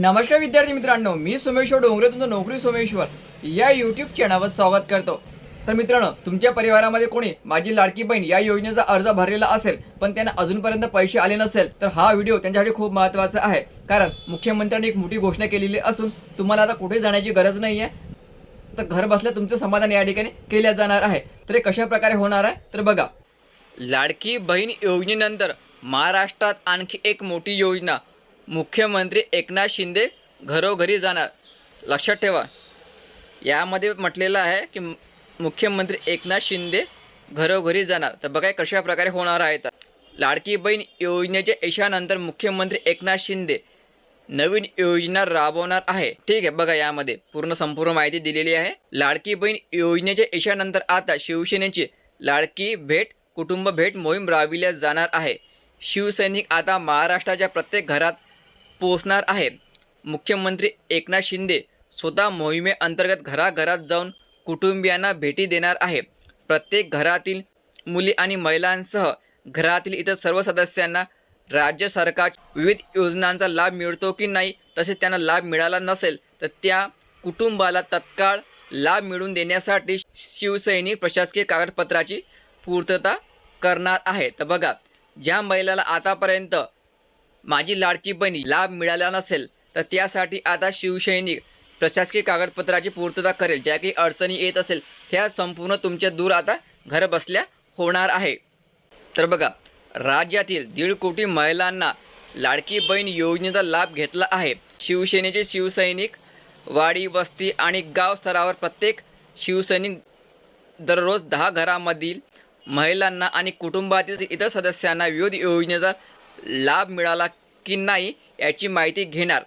नमस्कार विद्यार्थी मित्रांनो मी सोमेश्वर डोंगरे तुमचं नोकरी सोमेश्वर या यूट्यूब चॅनलवर स्वागत करतो. तर मित्रांनो तुमच्या परिवारामध्ये कोणी माझी लाडकी बहीण या योजनेचा अर्ज भरलेला असेल पण त्यांना अजूनपर्यंत पैसे आले नसेल तर हा व्हिडिओ त्यांच्यासाठी खूप महत्त्वाचा आहे. कारण मुख्यमंत्र्यांनी एक मोठी घोषणा केलेली असून तुम्हाला आता कुठे जाण्याची गरज नाही आहे तर घर बसल्या तुमचं समाधान या ठिकाणी केल्या जाणार आहे. तर हे कशा प्रकारे होणार आहे? तर बघा. लाडकी बहीण योजनेनंतर महाराष्ट्रात आणखी एक मोठी योजना मुख्यमंत्री एकनाथ शिंदे घरोघरी जाणार. लक्षात ठेवा. यामध्ये म्हटलेलं आहे की मुख्यमंत्री एकनाथ शिंदे घरोघरी जाणार. तर बघा कशा प्रकारे होणार आहे तर. लाडकी बहीण योजनेच्या यशानंतर मुख्यमंत्री एकनाथ शिंदे नवीन योजना राबवणार आहे. ठीक आहे बघा यामध्ये. पूर्ण संपूर्ण माहिती दिलेली आहे. लाडकी बहीण योजनेच्या यशानंतर आता शिवसेनेची लाडकी भेट कुटुंब भेट मोहीम राबविल्या जाणार आहे. शिवसैनिक आता महाराष्ट्राच्या प्रत्येक घरात पोचणार आहे मुख्यमंत्री एकनाथ शिंदे स्वतः मोहिमेअंतर्गत घराघरात जाऊन कुटुंबियांना भेटी देणार आहे प्रत्येक घरातील मुली आणि महिलांसह घरातील इतर सर्व सदस्यांना राज्य सरकार विविध योजनांचा लाभ मिळतो की नाही तसेच त्यांना लाभ मिळाला नसेल तर त्या कुटुंबाला तत्काळ लाभ मिळवून देण्यासाठी शिवसैनिक प्रशासकीय कागदपत्राची पूर्तता करणार आहे तर बघा ज्या महिलाला आतापर्यंत माझी लाडकी बहिणी लाभ मिळाला नसेल तर त्यासाठी आता शिवसैनिक प्रशासकीय कागदपत्राची पूर्तता करेल ज्या काही अडचणी येत असेल त्या संपूर्ण तुमच्या दूर आता घर बसल्या होणार आहे. तर बघा राज्यातील दीड कोटी महिलांना लाडकी बहीण योजनेचा लाभ घेतला आहे. शिवसेनेचे शिवसैनिक वाडी वस्ती आणि गाव स्तरावर प्रत्येक शिवसैनिक दररोज दहा घरामधील महिलांना आणि कुटुंबातील इतर सदस्यांना विविध योजनेचा लाभ मिळाला की नाही याची माहिती घेणार.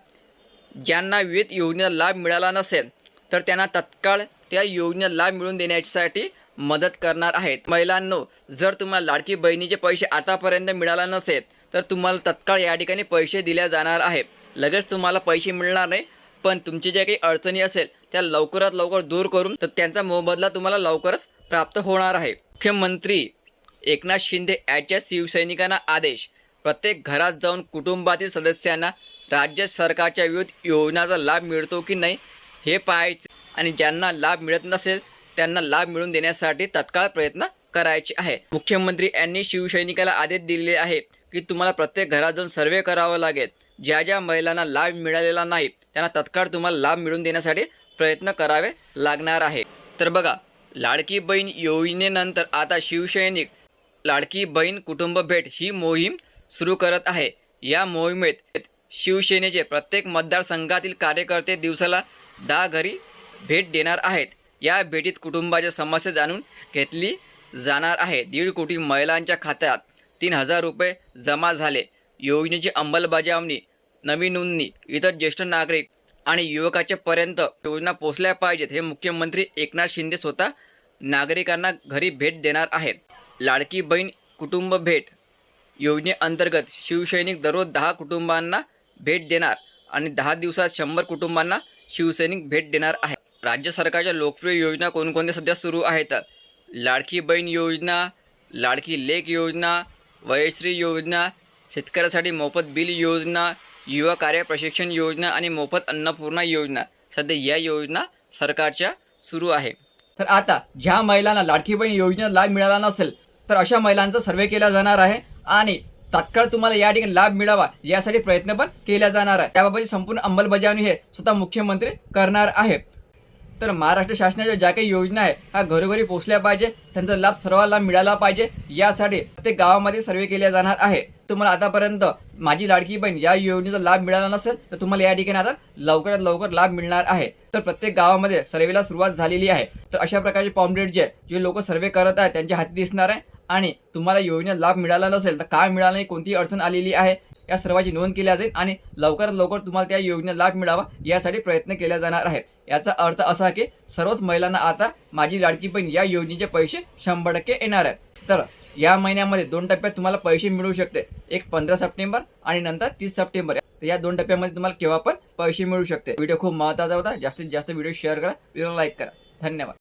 ज्यांना विविध योजनेचा लाभ मिळाला नसेल तर त्यांना तत्काळ त्या योजनेचा लाभ मिळवून देण्यासाठी मदत करणार आहेत. महिलांनो जर तुम्हाला लाडकी बहिणीचे पैसे आतापर्यंत मिळाला नसेल तर तुम्हाला तत्काळ या ठिकाणी पैसे दिले जाणार आहे लगेच तुम्हाला पैसे मिळणार नाही पण तुमची ज्या काही अडचणी असेल त्या लवकरात लवकर दूर करून तर त्यांचा मोबदला तुम्हाला लवकरच प्राप्त होणार आहे. मुख्यमंत्री एकनाथ शिंदे याच्या शिवसैनिकांना आदेश प्रत्येक घरात जाऊन कुटुंबातील सदस्यांना राज्य सरकारच्या विविध योजनांचा लाभ मिळतो की नाही हे पाहायचे आणि ज्यांना लाभ मिळत नसेल त्यांना लाभ मिळवून देण्यासाठी तत्काळ प्रयत्न करायचे आहे. मुख्यमंत्री यांनी शिवसैनिकाला आदेश दिलेले आहे की तुम्हाला प्रत्येक घरात जाऊन सर्वे करावं लागेल. ज्या ज्या महिलांना लाभ मिळालेला नाही त्यांना तत्काळ तुम्हाला लाभ मिळवून देण्यासाठी प्रयत्न करावे लागणार आहे. तर बघा लाडकी बहीण योजनेनंतर आता शिवसैनिक लाडकी बहीण कुटुंब भेट ही मोहीम सुरू करत आहे. या मोहिमेत शिवसेनेचे प्रत्येक मतदारसंघातील कार्यकर्ते दिवसाला दहा घरी भेट देणार आहेत. या भेटीत कुटुंबाच्या समस्या जाणून घेतली जाणार आहे. दीड कोटी महिलांच्या खात्यात तीन हजार रुपये जमा झाले. योजनेची अंमलबजावणी नवी नोंदणी इतर ज्येष्ठ नागरिक आणि युवकाच्यापर्यंत योजना पोचल्या पाहिजेत हे मुख्यमंत्री एकनाथ शिंदे स्वतः नागरिकांना घरी भेट देणार आहेत. लाडकी बहीण कुटुंब भेट योजनेअंतर्गत शिवसैनिक दररोज दहा कुटुंबांना भेट देणार आणि दहा दिवसात शंभर कुटुंबांना शिवसैनिक भेट देणार आहे. राज्य सरकारच्या लोकप्रिय योजना कोणकोणत्या सध्या सुरू आहेत? लाडकी बहीण योजना लाडकी लेक योजना वयश्री योजना शेतकऱ्यासाठी मोफत बिल योजना युवा कार्य प्रशिक्षण योजना आणि मोफत अन्नपूर्णा योजना सध्या या योजना सरकारच्या सुरू आहे. तर आता ज्या महिलांना लाडकी बहीण योजना लाभ मिळाला नसेल तर अशा महिलांचा सर्वे केला जाणार आहे. आणि तात्काळ तुम्हाला या ठिकाणी लाभ मिळावा यासाठी प्रयत्न पण केला जाणार आहे. त्याबाबतची संपूर्ण अंमलबजावणी हे स्वतः मुख्यमंत्री करणार आहे. तर महाराष्ट्र शासनाच्या ज्या काही योजना आहे ह्या घरोघरी पोहोचल्या पाहिजे त्यांचा लाभ सर्वांना मिळाला पाहिजे यासाठी प्रत्येक गावामध्ये सर्वे केल्या जाणार आहे. तुम्हाला आतापर्यंत माझी लाडकी बहीण या योजनेचा लाभ मिळाला नसेल तर तुम्हाला या ठिकाणी आता लवकरात लवकर लाभ मिळणार आहे. तर प्रत्येक गावामध्ये सर्वेला सुरुवात झालेली आहे. तर अशा प्रकारचे पॉम्पलेट जे जे लोक सर्वे करत आहेत त्यांच्या हाती दिसणार आहे. आणि तुम्हाला योजनेचा लाभ मिळाला नसेल तर काय मिळालं नाही कोणती अडचण आलेली आहे या सर्वांची नोंद केली जाईल आणि लवकरात लवकर तुम्हाला त्या योजनेचा लाभ मिळावा यासाठी प्रयत्न केला जाणार आहे याचा अर्थ असा की सर्वच महिलांना आता माझी लाडकी बहीण या योजनेचे पैसे शंभर टक्के येणार आहेत. तर या महिन्यामध्ये दोन टप्प्यात तुम्हाला पैसे मिळू शकते. एक पंधरा सप्टेंबर आणि नंतर तीस सप्टेंबर. तर या दोन टप्प्यामध्ये तुम्हाला केव्हा पण पैसे मिळू शकते. व्हिडिओ खूप महत्त्वाचा होता. जास्तीत जास्त व्हिडिओ शेअर करा व्हिडिओ लाईक करा. धन्यवाद.